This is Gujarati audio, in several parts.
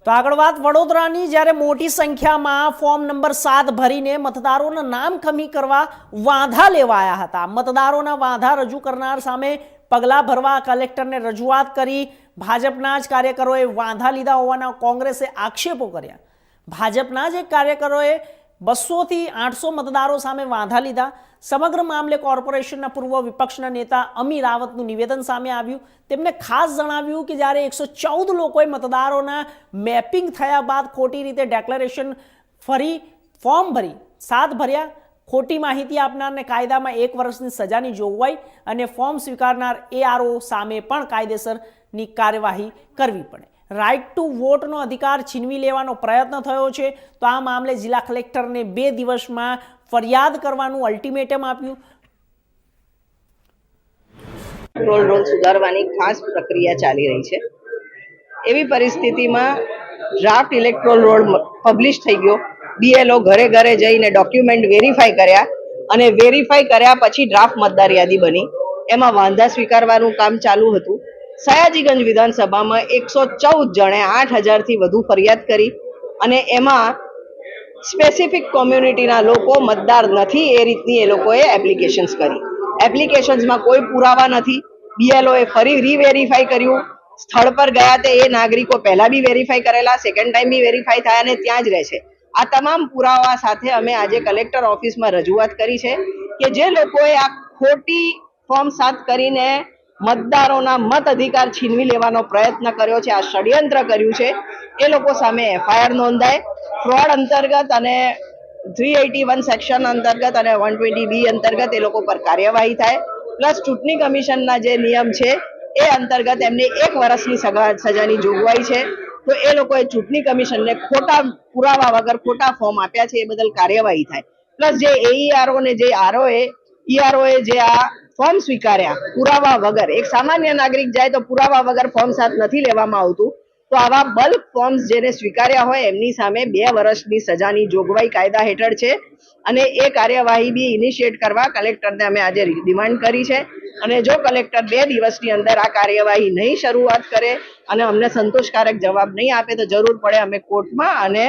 તો આગળ વાત વડોદરાની, જ્યારે મોટી સંખ્યામાં ફોર્મ નંબર સાત ભરીને મતદારોના નામ ખમી કરવા વાંધા લેવાયા હતા. મતદારોના વાંધા રજૂ કરનાર સામે પગલાં ભરવા કલેક્ટરને રજૂઆત કરી. ભાજપના જ કાર્યકરોએ વાંધા લીધા હોવાના કોંગ્રેસે આક્ષેપો કર્યા. ભાજપના જ એક કાર્યકરોએ બસોથી આઠસો મતદારો સામે વાંધા લીધા. સમગ્ર મામલે કોર્પોરેશનના પૂર્વ વિપક્ષના નેતા અમી રાવતનું નિવેદન સામે આવ્યું. તેમણે ખાસ જણાવ્યું કે જ્યારે એકસો ચૌદ લોકોએ મતદારોના મેપિંગ થયા બાદ ખોટી રીતે ડેક્લેરેશન ફરી ફોર્મ ભરી, સાત ભર્યા. ખોટી માહિતી આપનારને કાયદામાં એક વર્ષની સજાની જોગવાઈ અને ફોર્મ સ્વીકારનાર એઆરઓ સામે પણ કાયદેસરની કાર્યવાહી કરવી પડે. રાઇટ ટુ વોટનો અધિકાર છીનવી લેવાનો પ્રયત્ન થયો છે. તો આ મામલે જિલ્લા કલેક્ટરને બે દિવસમાં ફરિયાદ કરવાનું અલ્ટિમેટમ આપ્યું. રોલ રોલ સુધારવાની ખાસ પ્રક્રિયા ચાલી રહી છે. એવી પરિસ્થિતિમાં ડ્રાફ્ટ ઇલેક્ટ્રોલ રોલ પબ્લિશ થઈ ગયો. બીએલઓ ઘરે ઘરે જઈને ડોક્યુમેન્ટ વેરીફાઈ કર્યા અને વેરીફાઈ કર્યા પછી ડ્રાફ્ટ મતદાર યાદી બની. એમાં વાંધા સ્વીકારવાનું કામ ચાલુ હતું. સયાજીગંજ વિધાનસભામાં એકસો ચૌદ જણે આઠ હજારથી વધુ ફરિયાદ કરી અને એમાં સ્પેસિફિક કોમ્યુનિટીના લોકો મતદાર નથી એ રીતની એ લોકોએ એપ્લિકેશન્સ કરી. એપ્લિકેશન્સમાં કોઈ પુરાવા નથી. બીએલઓએ ફરી રીવેરીફાઈ કર્યું. સ્થળ પર ગયા તે એ નાગરિકો પહેલા બી વેરીફાઈ કરેલા સેકન્ડ ટાઈમ બી વેરીફાઈ થયા અને ત્યાં જ રહે છે. આ તમામ પુરાવા સાથે અમે આજે કલેક્ટર ઓફિસમાં રજૂઆત કરી છે કે જે લોકોએ આ ખોટી ફોર્મ સાત કરીને મતદારોના મત અધિકાર છીનવી લેવાનો પ્રયત્ન કર્યો છે, આ ષડયંત્ર કર્યું છે. એ લોકો સામે એફઆઈઆર નોંધાય. ફ્રોડ અંતર્ગત અને થ્રી એટી વન સેક્શન અંતર્ગત અને વન ટ્વેન્ટી બી અંતર્ગત એ લોકો પર કાર્યવાહી થાય. પ્લસ ચૂંટણી કમિશનના જે નિયમ છે, એ અંતર્ગત એમને એક વર્ષની સજાની જોગવાઈ છે. તો એ લોકોએ ચૂંટણી કમિશનને ખોટા પુરાવા વગર ખોટા ફોર્મ આપ્યા છે, એ બદલ કાર્યવાહી થાય. પ્લસ જે એઈઆરઓ ને જે આરઓએ ઈઆરઓએ જે આ ફોર્મ સ્વીકાર્યા, પુરાવા વગર. એક સામાન્ય નાગરિક જાય તો પુરાવા વગર ફોર્મ સાથ નથી લેવામાં આવતું. તો આવા બલ્ક ફોર્મ્સ જેને સ્વીકાર્યા હોય, એમની સામે બે વર્ષની સજાની જોગવાઈ કાયદા હેઠળ છે અને એ કાર્યવાહી બી ઇનિશિયેટ કરવા કલેક્ટરને અમે આજે ડિમાન્ડ કરી છે. અને જો કલેક્ટર બે દિવસની અંદર આ કાર્યવાહી નહીં શરૂઆત કરે અને અમને સંતોષકારક જવાબ નહીં આપે, તો જરૂર પડે અમે કોર્ટમાં અને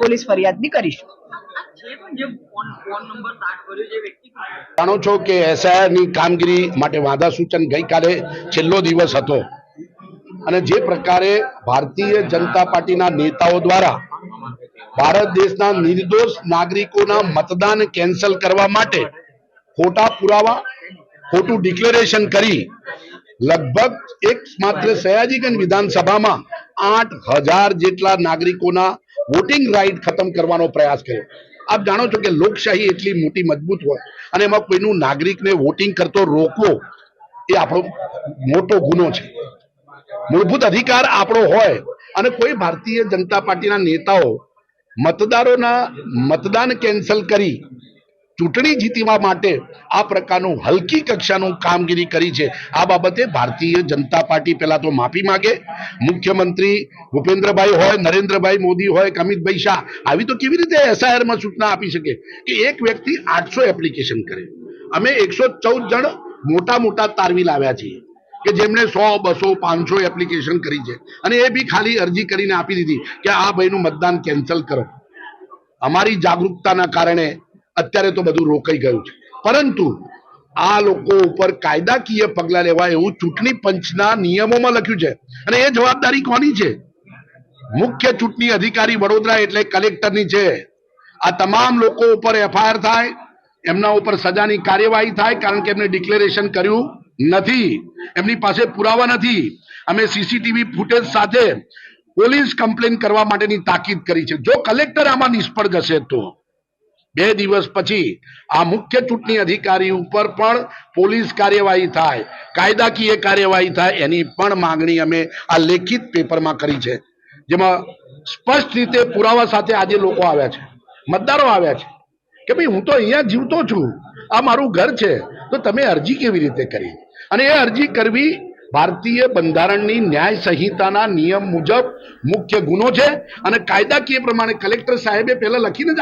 પોલીસ ફરિયાદ બી કરીશું. જાણો છો કે એસઆઈઆરની કામગીરી માટે વાંધા સૂચન ગઈકાલે છેલ્લો દિવસ હતો. અને જે પ્રકારે ભારતીય જનતા પાર્ટીના નેતાઓ દ્વારા ભારત દેશના નિર્દોષ નાગરિકોના મતદાન કેન્સલ કરવા માટે ખોટા પુરાવા, ખોટું ડિક્લેરેશન કરી લગભગ એક માત્ર સયાજીગંજ વિધાનસભામાં આઠ હજાર જેટલા નાગરિકોના વોટિંગ રાઇટ ખતમ કરવાનો પ્રયાસ કર્યો. આપ જાણો છો કે લોકશાહી એટલી મોટી મજબૂત હોય અને એમાં કોઈનું નાગરિકને વોટિંગ કરતો રોકવો એ આપણો મોટો ગુનો છે. મૂળભૂત અધિકાર આપણો હોય અને કોઈ ભારતીય જનતા પાર્ટીના નેતાઓ મતદારોના મતદાન કેન્સલ કરી ચૂંટણી જીતવા માટે આ પ્રકારનું હલકી કક્ષાનું કામગીરી કરી છે. આ બાબતે ભારતીય જનતા પાર્ટી પહેલા તો માફી માંગે. મુખ્યમંત્રી ભૂપેન્દ્રભાઈ હોય, નરેન્દ્રભાઈ મોદી હોય અમિતભાઈ શાહ, આવી તો કેવી રીતે એસઆઈઆરમાં સૂચના આપી શકે? કે એક વ્યક્તિ આઠસો એપ્લિકેશન કરે. અમે એકસો ચૌદ જણ મોટા મોટા તારવી લાવ્યા છીએ કે જેમણે સો, બસો, પાંચસો એપ્લિકેશન કરી છે. અને એ બી ખાલી અરજી કરીને આપી દીધી કે આ ભાઈનું મતદાન કેન્સલ કરો. અમારી જાગૃતતાના કારણે અત્યારે તો બધું રોકાઈ ગયું છે. પરંતુ આ લોકો ઉપર કાયદાકીય પગલાં લેવા એવું ચૂંટણી પંચના નિયમોમાં લખ્યું છે. અને એ જવાબદારી કોની છે? મુખ્ય ચૂંટણી અધિકારી વડોદરા એટલે કલેક્ટરની છે. આ તમામ લોકો ઉપર એફઆઈઆર થાય, એમના ઉપર સજાની કાર્યવાહી થાય, કારણ કે એમને ડિક્લેરેશન કર્યું નથી. એમની પાસે પુરાવા નથી. અમે સીસીટીવી ફૂટેજ સાથે પોલીસ કમ્પ્લેન કરવા માટેની તાકીદ કરી છે. જો કલેક્ટર આમાં નિષ્ફળ જશે તો બે દિવસ પછી આ મુખ્ય ચૂંટણી અધિકારી ઉપર પણ પોલીસ કાર્યવાહી થાય, કાયદાકીય કાર્યવાહી થાય એની પણ માંગણી અમે આ લેખિત પેપરમાં કરી છે. જેમાં સ્પષ્ટ રીતે પુરાવા સાથે આજે લોકો આવ્યા છે, મતદારો આવ્યા છે, કે ભાઈ હું તો અહીંયા જીવતો છું, આ મારું ઘર છે, તો તમે અરજી કેવી રીતે કરી? અને એ અરજી કરવી ભારતીય બંધારણની ન્યાય સંહિતાના નિયમ મુજબ મુખ્ય ગુનો છે અને કાયદાકીય પ્રમાણે કલેક્ટર સાહેબે પહેલા લખીને જ